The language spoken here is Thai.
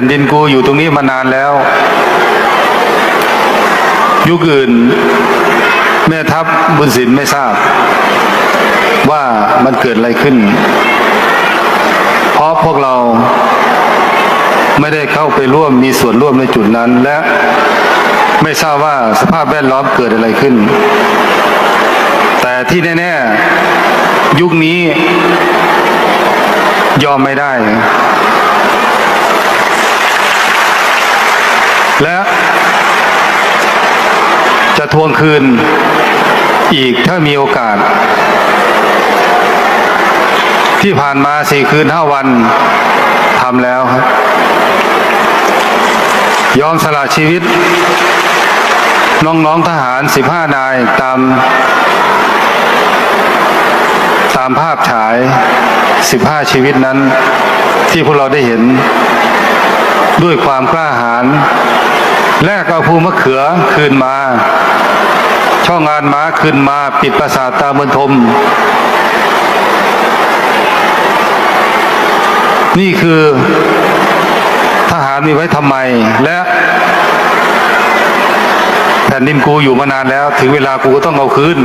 ผ่นดินกูอยู่ตรงนี้มานานแล้วยุคอื่น แม่ทัพบุญสินไม่ทราบ ว่ามันเกิดอะไรขึ้น เพราะพวกเราไม่ได้เข้าไปร่วมมีส่วนร่วมในจุดนั้น และไม่ทราบว่าสภาพแวดล้อมเกิดอะไรขึ้น แต่ที่แน่ ๆ ยุคนี้ยอมไม่ได้ และจะทวงคืนอีกถ้ามีโอกาส ที่ผ่านมาสี่คืนห้าวันทำแล้วครับ ยอมสละชีวิต น้องๆทหาร15นายตาม ตามภาพฉาย15ชีวิตนั้น ที่พวกเราได้เห็นด้วยความกล้าหาญ แลกเอาภูมะเขือคืนมา ช่องงานม้าคืนมาปิดปราสาทตาเมืองทม นี่คือทหารมีไว้ทำไม และแผ่นดินกูอยู่มานานแล้ว ถึงเวลากูก็ต้องเอาคืน